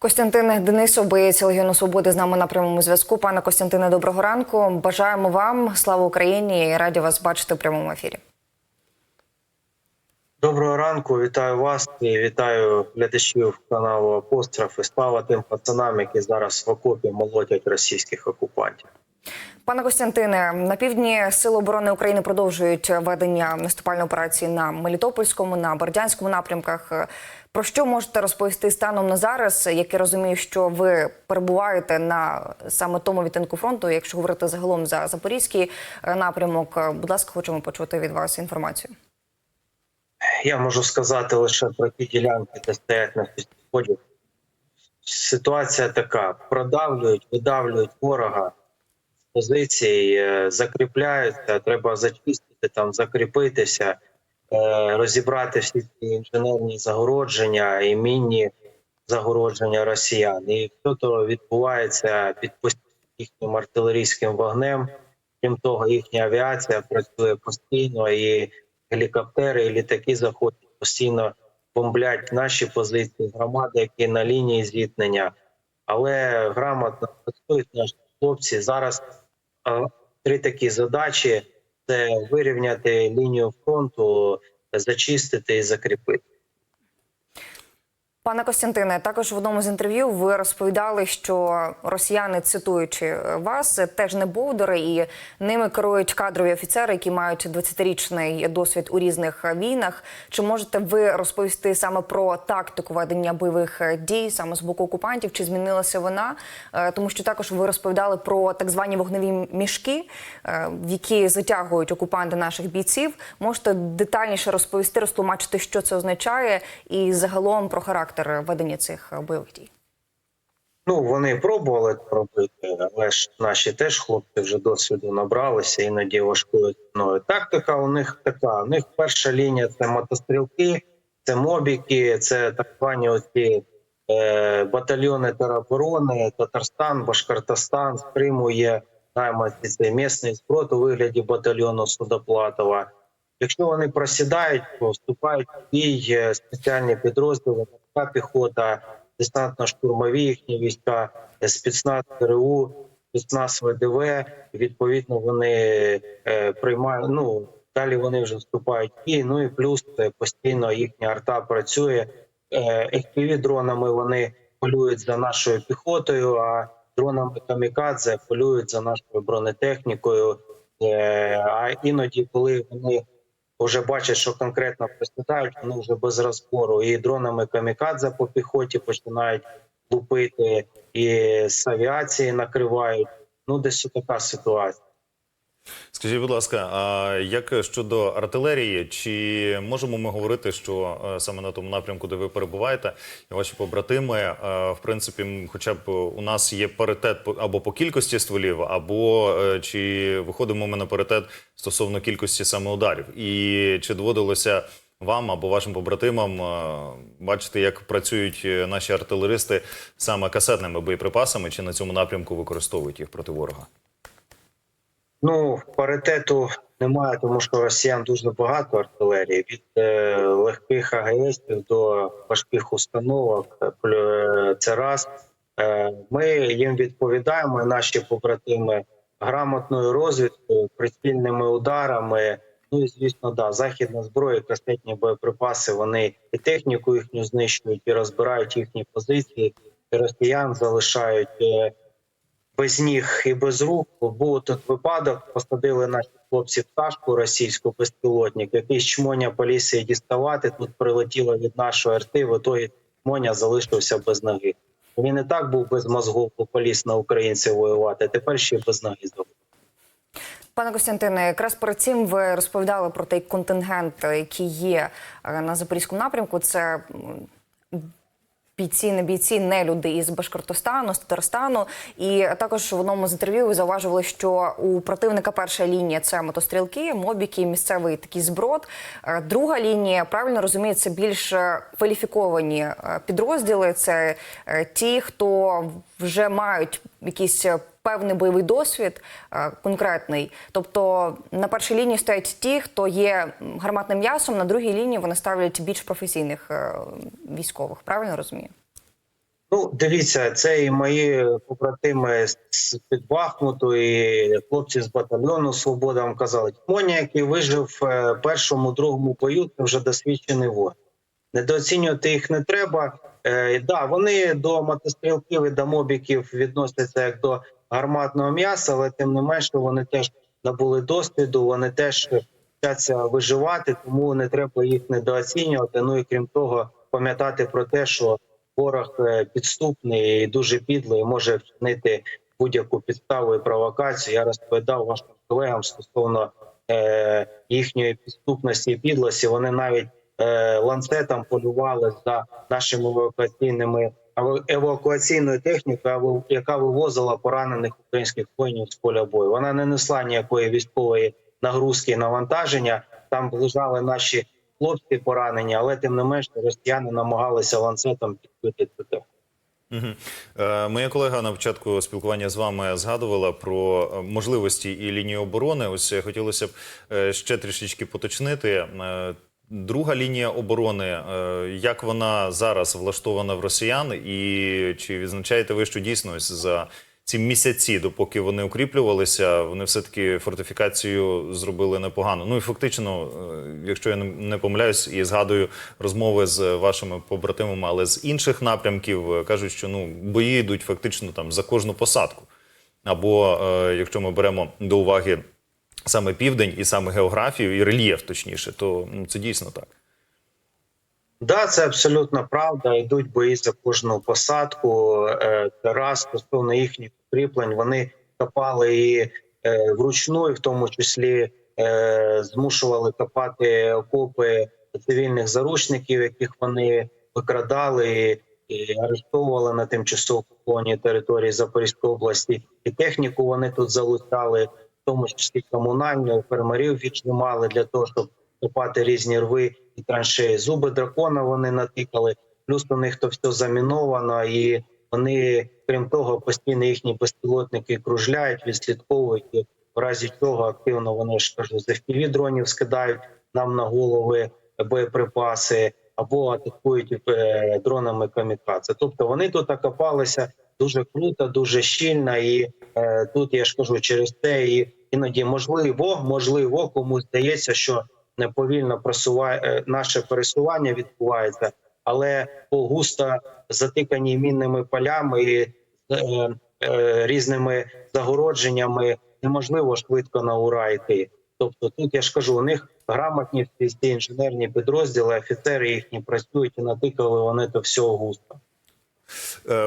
Костянтин Денисов, боєць Легіону Свободи з нами на прямому зв'язку. Пане Костянтине, доброго ранку. Бажаємо вам слава Україні і раді вас бачити в прямому ефірі. Доброго ранку, вітаю вас і вітаю глядачів каналу Апостроф і слава тим пацанам, які зараз в окопі молотять російських окупантів. Пане Костянтине, на півдні Сили оборони України продовжують ведення наступальної операції на Мелітопольському, на Бердянському напрямках. Про що можете розповісти станом на зараз? Як я розумію, що ви перебуваєте на саме тому відтинку фронту, якщо говорити загалом за запорізький е, напрямок, будь ласка, хочемо почути від вас інформацію. Я можу сказати лише про ті ділянки, де стоять на сході. Ситуація така: продавлюють, видавлюють ворога з позицій, е, закріпляються. Треба зачистити там, закріпитися, е, розібрати всі ці інженерні загородження і мінні загородження росіян. І все то відбувається під їхнім артилерійським вогнем. Крім того, їхня авіація працює постійно і гелікоптери і літаки заходять постійно бомблять наші позиції, громади, які на лінії зіткнення. Але грамотно працюють наші хлопці. Зараз е, три такі задачі: це вирівняти лінію фронту, зачистити і закріпити. Пане Костянтине, також в одному з інтерв'ю ви розповідали, що росіяни, цитуючи вас, теж не бовдори, і ними керують кадрові офіцери, які мають 20-річний досвід у різних війнах. Чи можете ви розповісти саме про тактику ведення бойових дій саме з боку окупантів? Чи змінилася вона? Е, Тому що також ви розповідали про так звані вогневі мішки, е, в які затягують окупанти наших бійців. Можете детальніше розповісти, розтлумачити, що це означає, і загалом про характер ведення цих бойових дій? Ну вони пробували це робити, але ж наші теж хлопці вже досвіду набралися, іноді важкою ціною. Тактика у них така: у них перша лінія це мотострілки, це мобіки, це так звані оці е, батальйони тероборони, Татарстан, Башкортостан, з Криму є найманці цей місний зброд у вигляді батальйону Судоплатова. Якщо вони просідають, то вступають в бій е, спеціальні підрозділи, піхота, десантно-штурмові їхні війська, спецназ ТРУ, спецназ ВДВ. Відповідно, вони е, приймають. Ну далі вони вже вступають бій. Ну і плюс е, постійно їхня арта працює. Е, fpv дронами вони полюють за нашою піхотою, а дронами камікадзе полюють за нашою бронетехнікою. А іноді, коли вони вже бачать, що конкретно присідають, вони вже без розбору і дронами камікадзе по піхоті починають лупити, і з авіації накривають. Ну, десь така ситуація. Скажіть, будь ласка, а як щодо артилерії, чи можемо ми говорити, що е, саме на тому напрямку, де ви перебуваєте, і ваші побратими, е, в принципі, хоча б у нас є паритет або по кількості стволів, або е, чи виходимо ми на паритет стосовно кількості саме ударів? І чи доводилося вам або вашим побратимам бачити, як працюють наші артилеристи саме касетними боєприпасами, чи на цьому напрямку використовують їх проти ворога? Ну, паритету немає, тому що росіян дуже багато артилерії від е, легких АГСів до важких установок. Е, Це раз. Е, ми їм відповідаємо, наші побратими, грамотною розвідкою, прицільними ударами. Ну і звісно, да, західна зброя, касетні боєприпаси. Вони і техніку їхню знищують, і розбирають їхні позиції. І росіян залишають. Е, без ніг і без рук. Був тут випадок, посадили наші хлопці пташку російську безпілотник, якийсь чмоня поліз її діставати. Тут прилетіло від нашої арти. В ітогі чмоня залишився без ноги. Він і так був без мозгов, бо поліз на українців воювати. Тепер ще без ноги залишився. Пане Костянтине, якраз перед цим ви розповідали про той контингент, який є е, на запорізькому напрямку. Це бійці, не бійці, не люди із Башкортостану, з Татарстану. І також в одному з інтерв'ю ви зауважували, що у противника перша лінія це мотострілки, мобіки, місцевий такий зброд. Е, Друга лінія, правильно розумію, це більш е, кваліфіковані е, підрозділи. Це ті, хто вже мають якісь певний бойовий досвід е, конкретний. Тобто на першій лінії стоять ті, хто є гарматним м'ясом, на другій лінії вони ставлять більш професійних е, військових. Правильно розумію? Ну, дивіться, це і мої побратими з під Бахмуту, і хлопці з батальйону Свобода вам казали. Моня, який вижив в першому, другому бою, це вже досвідчений воїн. Недооцінювати їх не треба. Е, да, вони до мотострілків і до мобіків відносяться як до гарматного м'яса, але тим не менше вони теж набули досвіду, вони теж вчаться виживати, тому не треба їх недооцінювати. Ну і крім того, пам'ятати про те, що ворог е, підступний і дуже підлий, може вчинити будь-яку підставу і провокацію. Я розповідав вашим колегам стосовно е, їхньої підступності і підлості. Вони навіть ланцетом полювали за нашими евакуаційними евакуаційною технікою, яка вивозила поранених українських воїнів з поля бою. Вона не несла ніякої військової нагрузки і навантаження. Там лежали наші хлопці поранені, але тим не менш росіяни намагалися ланцетом підбити цю техніку. Угу. Е, моя колега на початку спілкування з вами згадувала про е, можливості і лінії оборони. Ось е, хотілося б е, ще трішечки поточнити. Друга лінія оборони, е, як вона зараз влаштована в росіян, і чи відзначаєте ви, що дійсно за ці місяці, допоки вони укріплювалися, вони все-таки фортифікацію зробили непогано. Ну і фактично, е, якщо я не- помиляюсь, і згадую розмови з вашими побратимами, але з інших напрямків е, кажуть, що ну бої йдуть фактично там за кожну посадку. Або якщо ми беремо до уваги саме південь і саме географію і рельєф, точніше, то ну, це дійсно так. Да, це абсолютно правда. Йдуть бої за кожну посадку. Е, раз стосовно їхніх укріплень. Вони копали і е, вручну, і в тому числі е, змушували копати окопи цивільних заручників, яких вони викрадали і, арештовували на тимчасово окупованій території Запорізької області. І техніку вони тут залучали, тому числі комунальну, фермерів віджимали для того, щоб копати різні рви і траншеї. Зуби дракона вони натикали. Плюс у них то все заміновано, і вони, крім того, постійно їхні безпілотники кружляють, відслідковують. І в разі цього активно вони ж кажу, з fpv дронів скидають нам на голови боєприпаси або атакують е, дронами камікадзе. Тобто вони тут окопалися дуже круто, дуже щільно, і е, тут я ж кажу, через це і іноді можливо, можливо, комусь здається, що неповільно просуває е, наше пересування відбувається, але по густо затикані мінними полями і е, е, різними загородженнями неможливо швидко на ура йти. Тобто, тут я ж кажу, у них грамотні всі ці інженерні підрозділи, офіцери їхні працюють і натикали вони то всього густо.